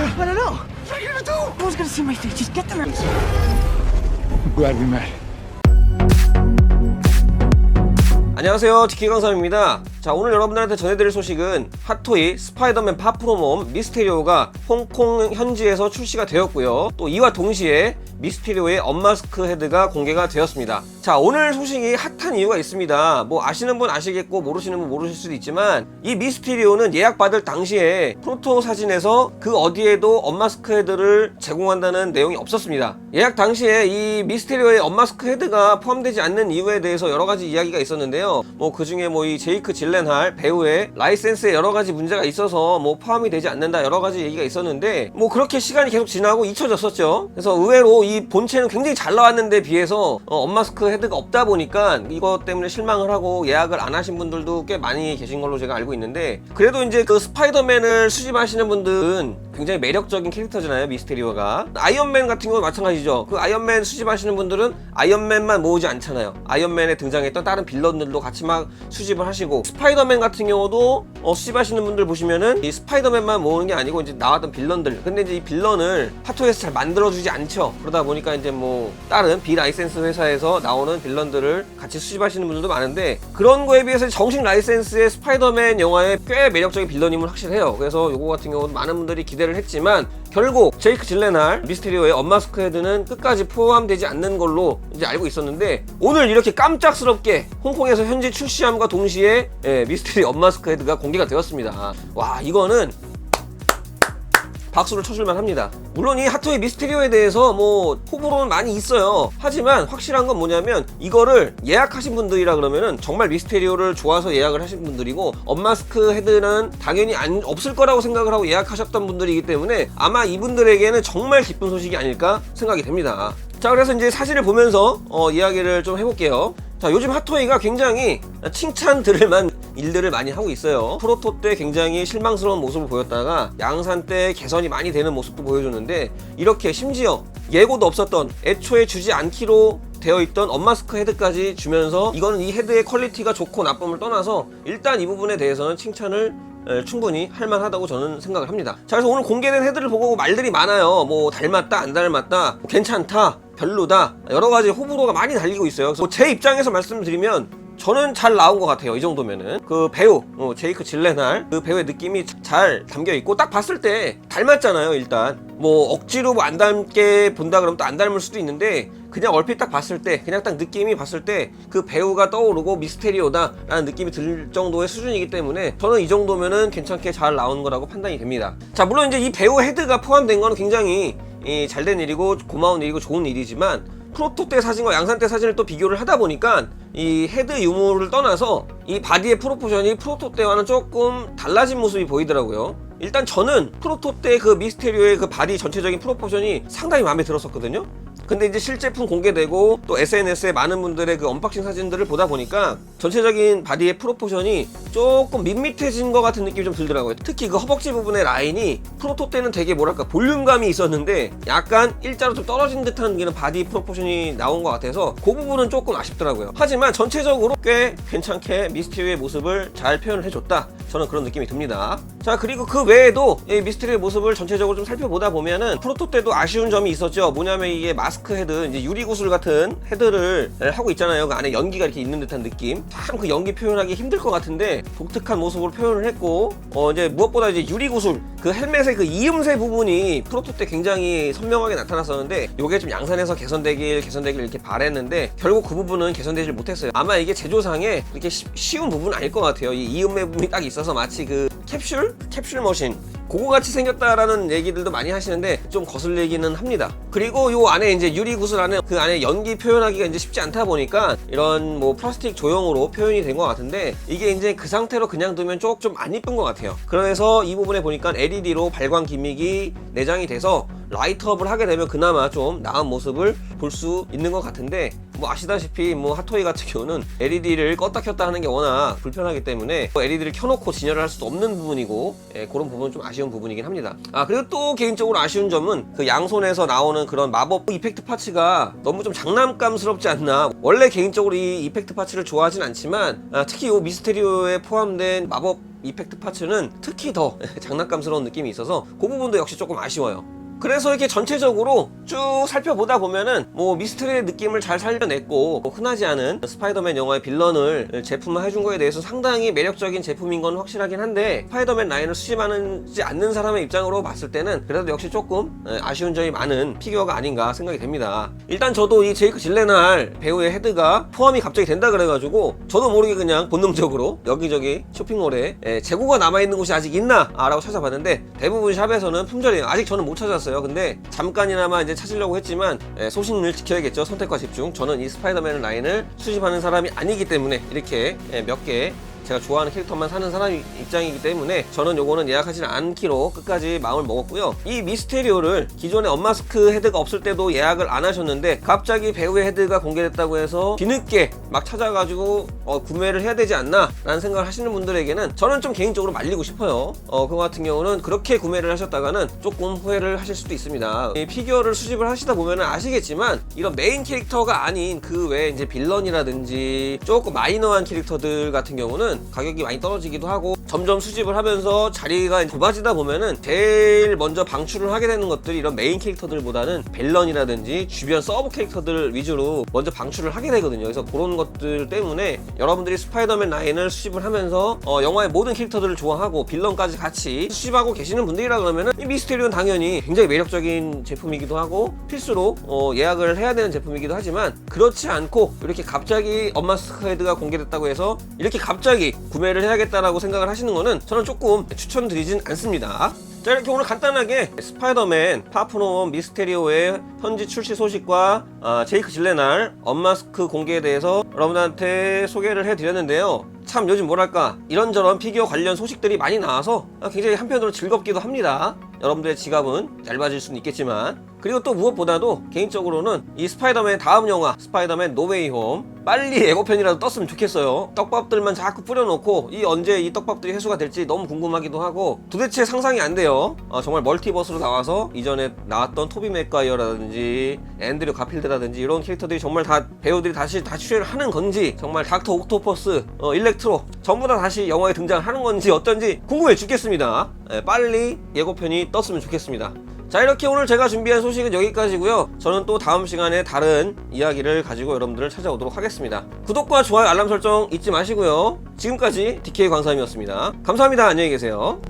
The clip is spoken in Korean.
sir? I don't know. What are you gonna do? No one's gonna see my face. Just get them. I'm glad we met. 안녕하세요 디키강삼입니다 자 오늘 여러분들한테 전해드릴 소식은 핫토이 스파이더맨 파프로몸 미스테리오가 홍콩 현지에서 출시가 되었고요. 또 이와 동시에 미스테리오의 언마스크 헤드가 공개가 되었습니다. 자 오늘 소식이 핫한 이유가 있습니다. 뭐 아시는 분 아시겠고 모르시는 분 모르실 수도 있지만 이 미스테리오는 예약받을 당시에 프로토 사진에서 그 어디에도 언마스크 헤드를 제공한다는 내용이 없었습니다. 예약 당시에 이 미스테리오의 언마스크 헤드가 포함되지 않는 이유에 대해서 여러 가지 이야기가 있었는데요. 뭐 그 중에 뭐 이 제이크 질 렌할 배우의 라이센스에 여러 가지 문제가 있어서 뭐 포함이 되지 않는다 여러 가지 얘기가 있었는데 뭐 그렇게 시간이 계속 지나고 잊혀졌었죠. 그래서 의외로 이 본체는 굉장히 잘 나왔는데 비해서 어, 언마스크 헤드가 없다 보니까 이것 때문에 실망을 하고 예약을 안 하신 분들도 꽤 많이 계신 걸로 제가 알고 있는데 그래도 이제 그 스파이더맨을 수집하시는 분들은 굉장히 매력적인 캐릭터잖아요 미스테리오가. 아이언맨 같은 경우는 마찬가지죠. 그 아이언맨 수집하시는 분들은 아이언맨만 모으지 않잖아요. 아이언맨에 등장했던 다른 빌런들도 같이 막 수집을 하시고 스파이더맨 같은 경우도 어, 수집하시는 분들 보시면은 이 스파이더맨만 모으는 게 아니고 이제 나왔던 빌런들. 근데 이제 이 빌런을 핫토이에서 잘 만들어주지 않죠. 그러다 보니까 이제 뭐 다른 비라이센스 회사에서 나오는 빌런들을 같이 수집하시는 분들도 많은데 그런 거에 비해서 정식 라이센스의 스파이더맨 영화에 꽤 매력적인 빌런임은 확실해요. 그래서 요거 같은 경우는 많은 분들이 기대를 했지만 결국 제이크 질레날 미스테리오의 엄마스크 헤드는 끝까지 포함되지 않는 걸로 이제 알고 있었는데 오늘 이렇게 깜짝스럽게 홍콩에서 현재 출시함과 동시에 예, 미스테리 엄마스크 헤드가 공개가 되었습니다. 와 이거는 박수를 쳐줄만 합니다. 물론 이 하토의 미스테리오에 대해서 뭐 호불호는 많이 있어요. 하지만 확실한 건 뭐냐면 이거를 예약하신 분들이라 그러면은 정말 미스테리오를 좋아서 예약을 하신 분들이고 엄마스크 헤드는 당연히 안, 없을 거라고 생각을 하고 예약하셨던 분들이기 때문에 아마 이분들에게는 정말 기쁜 소식이 아닐까 생각이 됩니다. 자 그래서 이제 사진을 보면서 어, 이야기를 좀 해볼게요. 자 요즘 핫토이가 굉장히 칭찬 들을 만 일들을 많이 하고 있어요 프로토 때 굉장히 실망스러운 모습을 보였다가 양산 때 개선이 많이 되는 모습도 보여주는데 이렇게 심지어 예고도 없었던 애초에 주지 않기로 되어 있던 엄마스크 헤드까지 주면서 이거는 이 헤드의 퀄리티가 좋고 나쁨을 떠나서 일단 이 부분에 대해서는 칭찬을 에, 충분히 할만하다고 저는 생각을 합니다. 자, 그래서 오늘 공개된 헤드를 보고 말들이 많아요. 뭐 닮았다, 안 닮았다, 뭐 괜찮다, 별로다, 여러 가지 호불호가 많이 달리고 있어요. 그래서 뭐제 입장에서 말씀드리면 저는 잘 나온 것 같아요. 이 정도면은 그 배우 어, 제이크 질레날 그 배우의 느낌이 잘 담겨 있고 딱 봤을 때 닮았잖아요. 일단 뭐 억지로 뭐 안 닮게 본다 그러면 또 안 닮을 수도 있는데 그냥 얼핏 딱 봤을 때 그냥 딱 느낌이 봤을 때 그 배우가 떠오르고 미스테리오다 라는 느낌이 들 정도의 수준이기 때문에 저는 이 정도면은 괜찮게 잘 나온 거라고 판단이 됩니다. 자 물론 이제 이 배우 헤드가 포함된 거는 굉장히 잘된 일이고 고마운 일이고 좋은 일이지만 프로토 때 사진과 양산 때 사진을 또 비교를 하다 보니까 이 헤드 유무를 떠나서 이 바디의 프로포션이 프로토 때와는 조금 달라진 모습이 보이더라고요. 일단 저는 프로토 때 그 미스테리오의 그 바디 전체적인 프로포션이 상당히 마음에 들었었거든요. 근데 이제 실제품 공개되고 또 SNS에 많은 분들의 그 언박싱 사진들을 보다 보니까 전체적인 바디의 프로포션이 조금 밋밋해진 것 같은 느낌이 좀 들더라고요. 특히 그 허벅지 부분의 라인이 프로토 때는 되게 뭐랄까 볼륨감이 있었는데 약간 일자로 좀 떨어진 듯한 그런 바디 프로포션이 나온 것 같아서 그 부분은 조금 아쉽더라고요. 하지만 전체적으로 꽤 괜찮게 미스테리오의 모습을 잘 표현을 해줬다. 저는 그런 느낌이 듭니다. 자 그리고 그 외에도 이 미스테리의 모습을 전체적으로 좀 살펴보다 보면은 프로토 때도 아쉬운 점이 있었죠. 뭐냐면 이게 마스크 헤드 이제 유리 구슬 같은 헤드를 하고 있잖아요. 그 안에 연기가 이렇게 있는 듯한 느낌. 참 그 연기 표현하기 힘들 것 같은데 독특한 모습으로 표현을 했고 어 이제 무엇보다 이제 유리 구슬 그 헬멧의 그 이음새 부분이 프로토 때 굉장히 선명하게 나타났었는데 요게 좀 양산해서 개선되길 개선되길 이렇게 바랬는데 결국 그 부분은 개선되질 못했어요. 아마 이게 제조상에 이렇게 쉬- 쉬운 부분은 아닐 것 같아요. 이 이음새 부분이 딱 있어 서 마치 그 캡슐? 캡슐 머신 그거 같이 생겼다라는 얘기들도 많이 하시는데 좀 거슬리기는 합니다. 그리고 요 안에 이제 유리 구슬 안에 그 안에 연기 표현하기가 이제 쉽지 않다 보니까 이런 뭐 플라스틱 조형으로 표현이 된 것 같은데 이게 이제 그 상태로 그냥 두면 조금 안 이쁜 것 같아요. 그래서 이 부분에 보니까 LED로 발광 기믹이 내장이 돼서 라이트업을 하게 되면 그나마 좀 나은 모습을 볼 수 있는 것 같은데 뭐 아시다시피 뭐 핫토이 같은 경우는 LED를 껐다 켰다 하는 게 워낙 불편하기 때문에 LED를 켜놓고 진열을 할 수도 없는 부분이고 예, 그런 부분은 좀 아쉬 운 부분이긴 합니다. 아 그리고 또 개인적으로 아쉬운 점은 그 양손에서 나오는 그런 마법 이펙트 파츠가 너무 좀 장난감스럽지 않나. 원래 개인적으로 이 이펙트 파츠를 좋아하진 않지만 아, 특히 이 미스테리오에 포함된 마법 이펙트 파츠는 특히 더 장난감스러운 느낌이 있어서 그 부분도 역시 조금 아쉬워요. 그래서 이렇게 전체적으로 쭉 살펴보다 보면은 뭐 미스터리의 느낌을 잘 살려냈고 뭐 흔하지 않은 스파이더맨 영화의 빌런을 제품화해준 거에 대해서 상당히 매력적인 제품인 건 확실하긴 한데 스파이더맨 라인을 수집하지 않는 사람의 입장으로 봤을 때는 그래도 역시 조금 에, 아쉬운 점이 많은 피규어가 아닌가 생각이 됩니다. 일단 저도 이 제이크 질레날 배우의 헤드가 포함이 갑자기 된다 그래가지고 저도 모르게 그냥 본능적으로 여기저기 쇼핑몰에 에, 재고가 남아있는 곳이 아직 있나? 아, 라고 찾아봤는데 대부분 샵에서는 품절이에요. 아직 저는 못 찾았어요. 근데 잠깐이나마 이제 찾으려고 했지만 에, 소신을 지켜야겠죠. 선택과 집중. 저는 이 스파이더맨 라인을 수집하는 사람이 아니기 때문에 이렇게 몇 개 제가 좋아하는 캐릭터만 사는 사람 입장이기 때문에 저는 요거는 예약하지 않기로 끝까지 마음을 먹었고요. 이 미스테리오를 기존에 엄마스크 헤드가 없을 때도 예약을 안 하셨는데 갑자기 배우의 헤드가 공개됐다고 해서 뒤늦게 막 찾아가지고 어, 구매를 해야 되지 않나 라는 생각을 하시는 분들에게는 저는 좀 개인적으로 말리고 싶어요. 어, 그거 같은 경우는 그렇게 구매를 하셨다가는 조금 후회를 하실 수도 있습니다. 이 피규어를 수집을 하시다 보면 아시겠지만 이런 메인 캐릭터가 아닌 그 외에 이제 빌런이라든지 조금 마이너한 캐릭터들 같은 경우는 가격이 많이 떨어지기도 하고 점점 수집을 하면서 자리가 좁아지다 보면은 제일 먼저 방출을 하게 되는 것들이 이런 메인 캐릭터들보다는 빌런이라든지 주변 서브 캐릭터들 위주로 먼저 방출을 하게 되거든요. 그래서 그런 것들 때문에 여러분들이 스파이더맨 라인을 수집을 하면서 어, 영화의 모든 캐릭터들을 좋아하고 빌런까지 같이 수집하고 계시는 분들이라 그러면은 이 미스테리오는 당연히 굉장히 매력적인 제품이기도 하고 필수로 어, 예약을 해야 되는 제품이기도 하지만 그렇지 않고 이렇게 갑자기 엄마스크 헤드가 공개됐다고 해서 이렇게 갑자기 구매를 해야겠다라고 생각을 하시는 거는 저는 조금 추천드리진 않습니다. 자 이렇게 오늘 간단하게 스파이더맨 파프노 미스테리오의 현지 출시 소식과 아, 제이크 질레날 엄마스크 공개에 대해서 여러분들한테 소개를 해드렸는데요. 참 요즘 뭐랄까 이런저런 피규어 관련 소식들이 많이 나와서 아, 굉장히 한편으로 즐겁기도 합니다. 여러분들의 지갑은 얇아질 수는 있겠지만 그리고 또 무엇보다도 개인적으로는 이 스파이더맨 다음 영화 스파이더맨 노웨이 홈 빨리 예고편이라도 떴으면 좋겠어요. 떡밥들만 자꾸 뿌려놓고 이 언제 이 떡밥들이 회수가 될지 너무 궁금하기도 하고 도대체 상상이 안 돼요. 어, 정말 멀티버스로 나와서 이전에 나왔던 토비 맥과이어라든지 앤드류 가필드라든지 이런 캐릭터들이 정말 다 배우들이 다시 다 출연을 하는 건지 정말 닥터 옥토퍼스 어, 일렉트로 전부 다 다시 영화에 등장하는 건지 어떤지 궁금해 죽겠습니다. 예, 빨리 예고편이 떴으면 좋겠습니다 자 이렇게 오늘 제가 준비한 소식은 여기까지고요. 저는 또 다음 시간에 다른 이야기를 가지고 여러분들을 찾아오도록 하겠습니다. 구독과 좋아요 알람 설정 잊지 마시고요. 지금까지 DK 광삼이었습니다. 감사합니다. 안녕히 계세요